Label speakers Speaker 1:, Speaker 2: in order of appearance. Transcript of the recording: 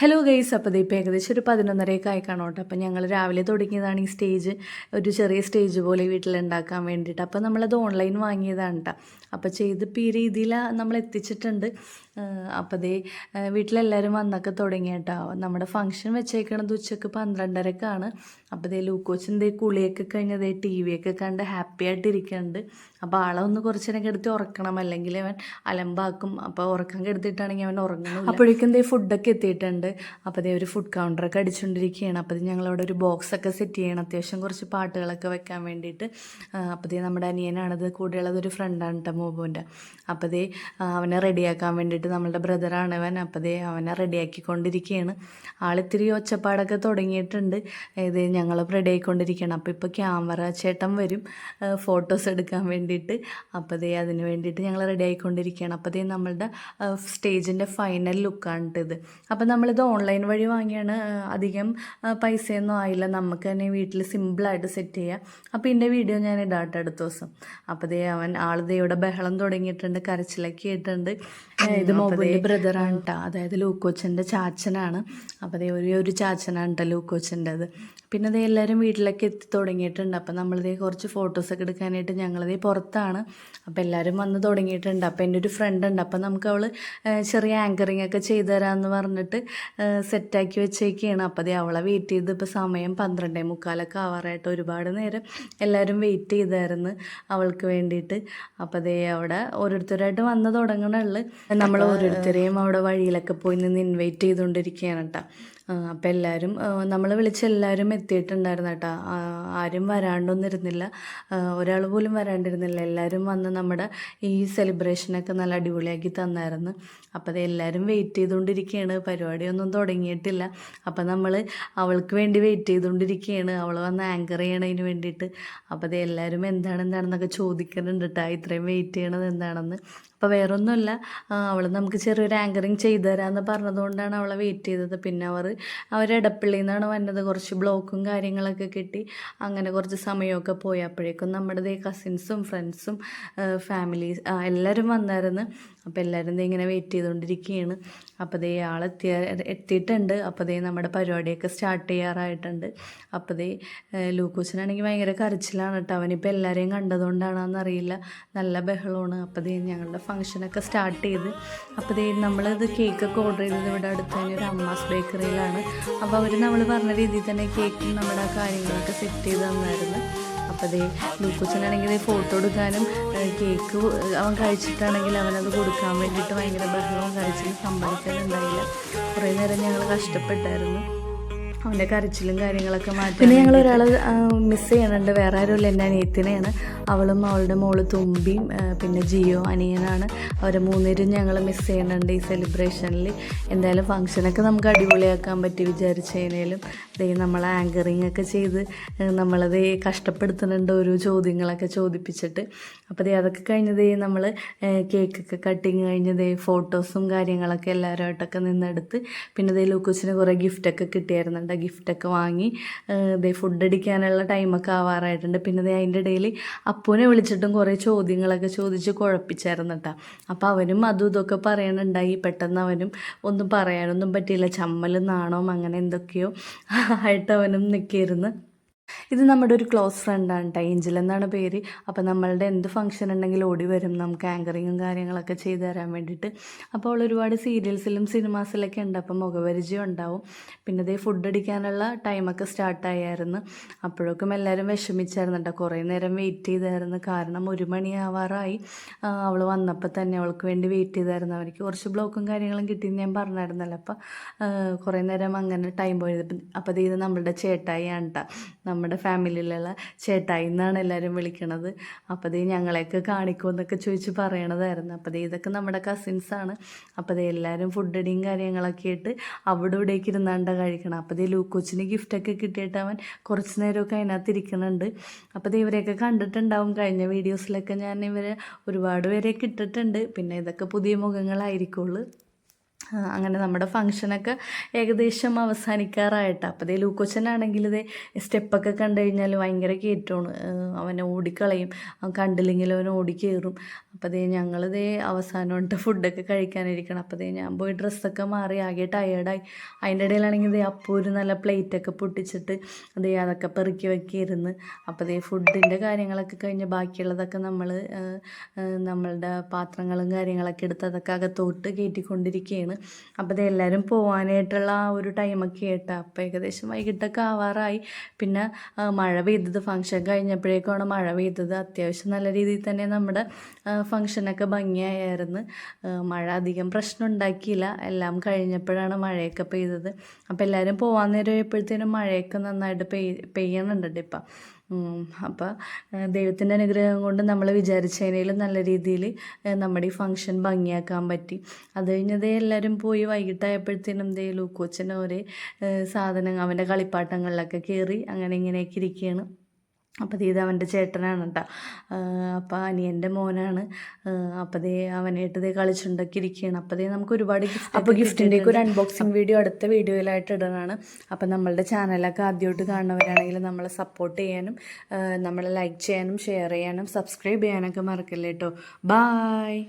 Speaker 1: Hello guys അപ്പോൾ ഇപ്പോൾ ഏകദേശം ഒരു പതിനൊന്നരയൊക്കെ ആയി കാണോട്ടെ അപ്പോൾ ഞങ്ങൾ രാവിലെ തുടങ്ങിയതാണ് ഈ സ്റ്റേജ് ഒരു ചെറിയ സ്റ്റേജ് പോലെ വീട്ടിലുണ്ടാക്കാൻ വേണ്ടിയിട്ട്. അപ്പോൾ നമ്മളത് ഓൺലൈൻ വാങ്ങിയതാണ് കേട്ടോ അപ്പോൾ ചെയ്തിപ്പോൾ ഈ രീതിയിൽ നമ്മൾ എത്തിച്ചിട്ടുണ്ട്. അപ്പോൾ ആ, വീട്ടിലെല്ലാവരും വന്നൊക്കെ തുടങ്ങി കേട്ടോ നമ്മുടെ ഫംഗ്ഷൻ വെച്ചേക്കണത് ഉച്ചയ്ക്ക് പന്ത്രണ്ടരക്കാണ്. അപ്പോൾ ദേ ലൂക്കോച്ചിന്റെ കുളിയൊക്കെ കഴിഞ്ഞത് ടി വി ഒക്കെ കണ്ട് ഹാപ്പി ആയിട്ടിരിക്കുന്നുണ്ട് അപ്പോൾ ആളെ ഒന്ന് കുറച്ച് നേരം കെടുത്തി ഉറക്കണം. അല്ലെങ്കിൽ അവൻ അലമ്പാക്കും. അപ്പോൾ ഉറക്കം കെടുത്തിട്ടാണെങ്കിൽ അവൻ ഉറങ്ങണം അപ്പോഴേക്കും ദേ ഫുഡൊക്കെ എത്തിയിട്ടുണ്ട്. അപ്പോൾ ദേ ഒരു ഫുഡ് കൗണ്ടറൊക്കെ അടിച്ചുകൊണ്ടിരിക്കുകയാണ് അപ്പോൾ ഇത് ഞങ്ങളവിടെ ഒരു ബോക്സൊക്കെ സെറ്റ് ചെയ്യണം. അത്യാവശ്യം കുറച്ച് പാട്ടുകളൊക്കെ വെക്കാൻ വേണ്ടിയിട്ട്. അപ്പോൾ ദേ നമ്മുടെ അനിയനാണത് കൂടെയുള്ളത് ഒരു ഫ്രണ്ടാണ് കേട്ടോ മോബുവിന്റെ. അപ്പോൾ ദേ അവനെ റെഡിയാക്കാൻ വേണ്ടിയിട്ട് നമ്മളുടെ ബ്രദറാണ് അവൻ. അപ്പോൾ ദേ അവനെ റെഡിയാക്കിക്കൊണ്ടിരിക്കുകയാണ് ആളിത്തിരി ഒച്ചപ്പാടൊക്കെ തുടങ്ങിയിട്ടുണ്ട്. ഇത് ഞങ്ങൾ റെഡി ആയിക്കൊണ്ടിരിക്കുകയാണ് അപ്പോൾ ഇപ്പോൾ ക്യാമറ ചേട്ടൻ വരും. ഫോട്ടോസ് എടുക്കാൻ വേണ്ടിയിട്ട്. അപ്പോൾ ദേ അതിന് വേണ്ടിയിട്ട് ഞങ്ങൾ റെഡി ആയിക്കൊണ്ടിരിക്കുകയാണ് അപ്പോൾ ദേ നമ്മളുടെ സ്റ്റേജിന്റെ ഫൈനൽ ലുക്കാണ് ഇത്. അപ്പോൾ നമ്മളിത് ഓൺലൈൻ വഴി വാങ്ങിയാണ് അധികം പൈസയൊന്നും ആയില്ല. നമുക്ക് തന്നെ വീട്ടിൽ സിമ്പിളായിട്ട് സെറ്റ് ചെയ്യാം. അപ്പോൾ ഇതിന്റെ വീഡിയോ ഞാൻ ഇടാട്ടെ അടുത്ത ദിവസം. അപ്പോൾ ദേ അവൻ ആൾ ദേ ഇവിടെ ബഹളം തുടങ്ങിയിട്ടുണ്ട് കരച്ചിലൊക്കെ ആയിട്ടുണ്ട് ഇത് മൊബൈൽ ബ്രദറാണ് കേട്ടോ അതായത് ലൂക്കോച്ചന്റെ ചാച്ചനാണ്. അപ്പോൾ ദേ ഒരു ഒരു ചാച്ചനാണ് കേട്ടോ ലൂക്കോച്ചന്റെത് പിന്നെ ദേ എല്ലാവരും വീട്ടിലൊക്കെ എത്തി തുടങ്ങിയിട്ടുണ്ട്. അപ്പോൾ നമ്മളിതേ കുറച്ച് ഫോട്ടോസൊക്കെ എടുക്കാനായിട്ട് ഞങ്ങളിതേ പുറത്താണ്. അപ്പോൾ എല്ലാവരും വന്ന് തുടങ്ങിയിട്ടുണ്ട്. അപ്പോൾ എന്റെ ഒരു ഫ്രണ്ട് ഉണ്ട്. അപ്പോൾ നമുക്ക് അവൾ ചെറിയ ആങ്കറിങ് ഒക്കെ ചെയ്തു തരാമെന്ന് പറഞ്ഞിട്ട് സെറ്റാക്കി വെച്ചേക്കാണ് അപ്പോൾ അവളെ വെയിറ്റ് ചെയ്ത് ഇപ്പോൾ സമയം പന്ത്രണ്ടേ മുക്കാലൊക്കെ ആവാറായിട്ട് ഒരുപാട് നേരം എല്ലാവരും വെയിറ്റ് ചെയ്തായിരുന്നു അവൾക്ക് വേണ്ടിയിട്ട്. അപ്പോൾ അതേ അവിടെ ഓരോരുത്തരായിട്ട് വന്ന് തുടങ്ങണുള്ളു നമ്മൾ ഓരോരുത്തരെയും അവിടെ വഴിയിലൊക്കെ പോയി നിന്ന് ഇൻവൈറ്റ് ചെയ്തുകൊണ്ടിരിക്കുകയാണ് കേട്ടോ അപ്പോൾ എല്ലാവരും നമ്മൾ വിളിച്ച എല്ലാവരും എത്തിയിട്ടുണ്ടായിരുന്നു കേട്ടോ ആരും വരാണ്ടൊന്നിരുന്നില്ല. ഒരാൾ പോലും വരാണ്ടിരുന്നില്ല. എല്ലാവരും വന്ന് നമ്മുടെ ഈ സെലിബ്രേഷനൊക്കെ നല്ല അടിപൊളിയാക്കി തന്നായിരുന്നു. അപ്പോൾ അത് എല്ലാവരും വെയിറ്റ് ചെയ്തുകൊണ്ടിരിക്കുകയാണ് പരിപാടിയൊന്നും തുടങ്ങിയിട്ടില്ല. അപ്പം നമ്മൾ അവൾക്ക് വേണ്ടി വെയിറ്റ് ചെയ്തുകൊണ്ടിരിക്കുകയാണ് അവൾ വന്ന് ആങ്കർ ചെയ്യണതിന് വേണ്ടിയിട്ട്. അപ്പോൾ അത് എല്ലാവരും എന്താണ് എന്താണെന്നൊക്കെ ചോദിക്കുന്നുണ്ട് കേട്ടോ ഇത്രയും വെയിറ്റ് ചെയ്യണത് എന്താണെന്ന്. അപ്പോൾ വേറൊന്നുമില്ല. അവൾ നമുക്ക് ചെറിയൊരു ആങ്കറിങ് ചെയ്തു തരാമെന്ന് പറഞ്ഞതുകൊണ്ടാണ് അവളെ വെയിറ്റ് ചെയ്തത്. പിന്നെ അവർ അവർ ഇടപ്പള്ളിയിൽ നിന്നാണ് വന്നത്. കുറച്ച് ബ്ലോക്കും കാര്യങ്ങളൊക്കെ കിട്ടി. അങ്ങനെ കുറച്ച് സമയമൊക്കെ പോയി. അപ്പോഴേക്കും നമ്മുടെ കസിൻസും ഫ്രണ്ട്സും ഫാമിലീസ് എല്ലാവരും വന്നായിരുന്നു. അപ്പോൾ എല്ലാവരും ഇങ്ങനെ വെയിറ്റ് ചെയ്തുകൊണ്ടിരിക്കുകയാണ് അപ്പോൾ ദേ ആളെത്തിയ എത്തിയിട്ടുണ്ട്. അപ്പോൾ ദേ നമ്മുടെ പരിപാടിയൊക്കെ സ്റ്റാർട്ട് ചെയ്യാറായിട്ടുണ്ട്. അപ്പോൾ ദേ ലൂക്കോസിനാണെങ്കിൽ ഭയങ്കര കരച്ചിലാണ് കേട്ടോ അവനിപ്പോൾ എല്ലാവരെയും കണ്ടതുകൊണ്ടാണെന്നറിയില്ല. നല്ല ബഹളമാണ്. അപ്പോൾ ദേ ഞങ്ങളുടെ ഫംഗ്ഷനൊക്കെ സ്റ്റാർട്ട് ചെയ്ത്. അപ്പോൾ ദേ നമ്മളിത് കേക്കൊക്കെ ഓർഡർ ചെയ്തത് ഇവിടെ അടുത്ത് തന്നെ ഒരു അമ്മാസ് ബേക്കറിയിലാണ്. അപ്പോൾ അവർ നമ്മൾ പറഞ്ഞ രീതിയിൽ തന്നെ കേക്കും നമ്മുടെ കാര്യങ്ങളൊക്കെ സെറ്റ് ചെയ്ത് തന്നായിരുന്നു. അപ്പോൾ അതേ ലൂക്കോച്ചനാണെങ്കിൽ ഫോട്ടോ എടുക്കാനും കേക്ക് അവൻ കഴിച്ചിട്ടാണെങ്കിൽ അവനത് കൊടുക്കാൻ വേണ്ടിയിട്ട് ഭയങ്കര ബഹളവും കഴിച്ചിട്ട് സമ്മതിക്കാനുണ്ടായില്ല കുറേ നേരം ഞങ്ങൾ കഷ്ടപ്പെട്ടായിരുന്നു. അവന്റെ കരച്ചിലും കാര്യങ്ങളൊക്കെ മാറ്റി പിന്നെ ഞങ്ങൾ ഒരാൾ മിസ് ചെയ്യണുണ്ട് വേറെ ആരുമില്ല. എന്റെ അനിയത്തിനെയാണ്. അവളും അവളുടെ മോൾ തുമ്പിയും പിന്നെ ജിയോ അനിയനാണ്. അവരെ മൂന്നുപേരും ഞങ്ങൾ മിസ് ചെയ്യുന്നുണ്ട് ഈ സെലിബ്രേഷനിൽ എന്തായാലും ഫംഗ്ഷനൊക്കെ നമുക്ക് അടിപൊളിയാക്കാൻ പറ്റി വിചാരിച്ചതിനേലും. ദേ നമ്മൾ ആങ്കറിങ് ഒക്കെ ചെയ്ത് നമ്മളത് കഷ്ടപ്പെടുത്തുന്നുണ്ട് ഓരോ ചോദ്യങ്ങളൊക്കെ ചോദിപ്പിച്ചിട്ട്. അപ്പോൾ ദേ അതൊക്കെ കഴിഞ്ഞതേ നമ്മൾ കേക്കൊക്കെ കട്ടിങ് കഴിഞ്ഞതേ ഫോട്ടോസും കാര്യങ്ങളൊക്കെ എല്ലാവരുമായിട്ടൊക്കെ നിന്നെടുത്ത്. പിന്നെ ദേ ലൂക്കോസിന് കുറേ ഗിഫ്റ്റൊക്കെ കിട്ടിയായിരുന്നുണ്ട്. ആ ഗിഫ്റ്റൊക്കെ വാങ്ങി ഇതേ ഫുഡ് അടിക്കാനുള്ള ടൈമൊക്കെ ആവാറായിട്ടുണ്ട്. പിന്നെ അതിന്റെ ഇടയിൽ അപ്പൂനെ വിളിച്ചിട്ടും കുറേ ചോദ്യങ്ങളൊക്കെ ചോദിച്ച് കുഴപ്പിച്ചായിരുന്നു കേട്ടോ അപ്പോൾ അവനും അതും ഇതൊക്കെ പറയാനുണ്ടായി പെട്ടെന്ന് അവനും ഒന്നും പറയാനൊന്നും പറ്റിയില്ല. ചമ്മലും നാണവും അങ്ങനെ എന്തൊക്കെയോ ആയിട്ട് അവനും നിൽക്കിയിരുന്നു ഇത് നമ്മുടെ ഒരു ക്ലോസ് ഫ്രണ്ടാണ് കേട്ടോ ഏഞ്ചൽ എന്നാണ് പേര്. അപ്പോൾ നമ്മളുടെ എന്ത് ഫംഗ്ഷൻ ഉണ്ടെങ്കിലും ഓടി വരും. നമുക്ക് ആങ്കറിങ്ങും കാര്യങ്ങളൊക്കെ ചെയ്തു തരാൻ വേണ്ടിയിട്ട്. അപ്പോൾ അവൾ ഒരുപാട് സീരിയൽസിലും സിനിമാസിലൊക്കെ ഉണ്ട്. അപ്പോൾ മുഖപരിചയം ഉണ്ടാവും. പിന്നെ ഇതേ ഫുഡ് അടിക്കാനുള്ള ടൈമൊക്കെ സ്റ്റാർട്ടായായിരുന്നു അപ്പോഴൊക്കെ എല്ലാവരും വിഷമിച്ചായിരുന്നു കേട്ടോ കുറേ നേരം വെയിറ്റ് ചെയ്തായിരുന്നു. കാരണം ഒരു മണിയാവാറായി. അവൾ വന്നപ്പോൾ തന്നെ അവൾക്ക് വേണ്ടി വെയിറ്റ് ചെയ്തായിരുന്നു. അവർക്ക് കുറച്ച് ബ്ലോക്കും കാര്യങ്ങളും കിട്ടിയെന്ന് ഞാൻ പറഞ്ഞായിരുന്നല്ലോ. അപ്പോൾ കുറേ നേരം അങ്ങനെ ടൈം പോയത്. അപ്പോൾ ഇത് നമ്മളുടെ ചേട്ടായിയാണ് കേട്ടോ നമ്മുടെ ഫാമിലിയിലുള്ള ചേട്ടായി എന്നാണ് എല്ലാവരും വിളിക്കണത്. അപ്പോൾ ഇത് ഞങ്ങളെയൊക്കെ കാണിക്കുമെന്നൊക്കെ ചോദിച്ച് പറയണതായിരുന്നു. അപ്പോൾ ഇതൊക്കെ നമ്മുടെ കസിൻസാണ് അപ്പോൾ എല്ലാവരും ഫുഡടിയും കാര്യങ്ങളൊക്കെ ആയിട്ട് അവിടെ ഇവിടേക്ക് ഇരുന്നാണ്ട കഴിക്കണം. അപ്പോൾ ദേ ലൂക്കോച്ചിന് ഗിഫ്റ്റൊക്കെ കിട്ടിയിട്ട് അവൻ കുറച്ച് നേരമൊക്കെ അതിനകത്ത് ഇരിക്കുന്നുണ്ട്. അപ്പോൾ ദേ ഇവരെയൊക്കെ കണ്ടിട്ടുണ്ടാവും. കഴിഞ്ഞ വീഡിയോസിലൊക്കെ ഞാൻ ഇവരെ ഒരുപാട് പേരെ കിട്ടിട്ടുണ്ട് പിന്നെ ഇതൊക്കെ പുതിയ മുഖങ്ങളായിരിക്കുള്ളൂ. അങ്ങനെ നമ്മുടെ ഫങ്ഷനൊക്കെ ഏകദേശം അവസാനിക്കാറായിട്ട്. അപ്പോൾ ഇതേ ലൂക്കോച്ചനാണെങ്കിൽ ഇതേ സ്റ്റെപ്പൊക്കെ കണ്ടു കഴിഞ്ഞാൽ ഭയങ്കര കയറ്റമാണ് അവനെ ഓടിക്കളയും. കണ്ടില്ലെങ്കിൽ അവൻ ഓടിക്കയറും അപ്പോൾ ദേ ഞങ്ങളിതേ അവസാനമായിട്ട് ഫുഡൊക്കെ കഴിക്കാനിരിക്കണം. അപ്പോൾ ദേ ഞാൻ പോയി ഡ്രസ്സൊക്കെ മാറി ആകെ ടയേർഡായി അതിന്റെ ഇടയിലാണെങ്കിൽ ദേ അപ്പൂ ഒരു നല്ല പ്ലേറ്റൊക്കെ പൊട്ടിച്ചിട്ട് ദേ അതൊക്കെ പെറുക്കി വെക്കിയിരുന്ന്. അപ്പോൾ ദേ ഫുഡിന്റെ കാര്യങ്ങളൊക്കെ കഴിഞ്ഞ് ബാക്കിയുള്ളതൊക്കെ നമ്മൾ നമ്മളുടെ പാത്രങ്ങളും കാര്യങ്ങളൊക്കെ എടുത്ത് അതൊക്കെ അകത്തോട്ട് കയറ്റിക്കൊണ്ടിരിക്കുകയാണ് അപ്പോൾ ദേ എല്ലാവരും പോകാനായിട്ടുള്ള ആ ഒരു ടൈമൊക്കെ ആയിട്ട് അപ്പോൾ ഏകദേശം വൈകിട്ടൊക്കെ ആവാറായി. പിന്നെ മഴ പെയ്തത് ഫംഗ്ഷൻ കഴിഞ്ഞപ്പോഴേക്കാണ് മഴ പെയ്തത്. അത്യാവശ്യം നല്ല രീതിയിൽ തന്നെ നമ്മുടെ ഫംഗ്ഷനൊക്കെ ഭംഗിയായിരുന്നു മഴ അധികം പ്രശ്നം ഉണ്ടാക്കിയില്ല എല്ലാം കഴിഞ്ഞപ്പോഴാണ് മഴയൊക്കെ പെയ്തത്. അപ്പോൾ എല്ലാവരും പോകാൻ നേരം ആയപ്പോഴത്തേനും മഴയൊക്കെ നന്നായിട്ട് പെയ് പെയ്യണുണ്ട് ഇപ്പം. അപ്പോൾ ദൈവത്തിന്റെ അനുഗ്രഹം കൊണ്ട് നമ്മൾ വിചാരിച്ചതിനേലും നല്ല രീതിയിൽ നമ്മുടെ ഈ ഫംഗ്ഷൻ ഭംഗിയാക്കാൻ പറ്റി. അത് കഴിഞ്ഞതേ എല്ലാവരും പോയി വൈകിട്ടായപ്പോഴത്തേനും ദേ ലൂക്കോച്ചൻ ഒരേ സാധനം അവന്റെ കളിപ്പാട്ടങ്ങളിലൊക്കെ കയറി അങ്ങനെ ഇങ്ങനെയൊക്കെ ഇരിക്കുകയാണ് അപ്പോൾ ഇത് അവന്റെ ചേട്ടനാണ് കേട്ടോ അപ്പം അനിയന്റെ മോനാണ്. അപ്പം ദേ അവനായിട്ട് ദേ കളിച്ചുണ്ടൊക്കെ ഇരിക്കുകയാണ് അപ്പോൾ ദേ നമുക്ക് ഒരുപാട് ഗിഫ്റ്റ് അപ്പോൾ ഗിഫ്റ്റിന്റെയൊക്കെ ഒരു അൺബോക്സിങ് വീഡിയോ അടുത്ത വീഡിയോയിലായിട്ട് ഇടണതാണ് അപ്പം നമ്മളുടെ ചാനലൊക്കെ ആദ്യമായിട്ട് കാണുന്നവരാണെങ്കിൽ നമ്മളെ സപ്പോർട്ട് ചെയ്യാനും നമ്മളെ ലൈക്ക് ചെയ്യാനും ഷെയർ ചെയ്യാനും സബ്സ്ക്രൈബ് ചെയ്യാനൊക്കെ മറക്കല്ലേ കേട്ടോ ബായ്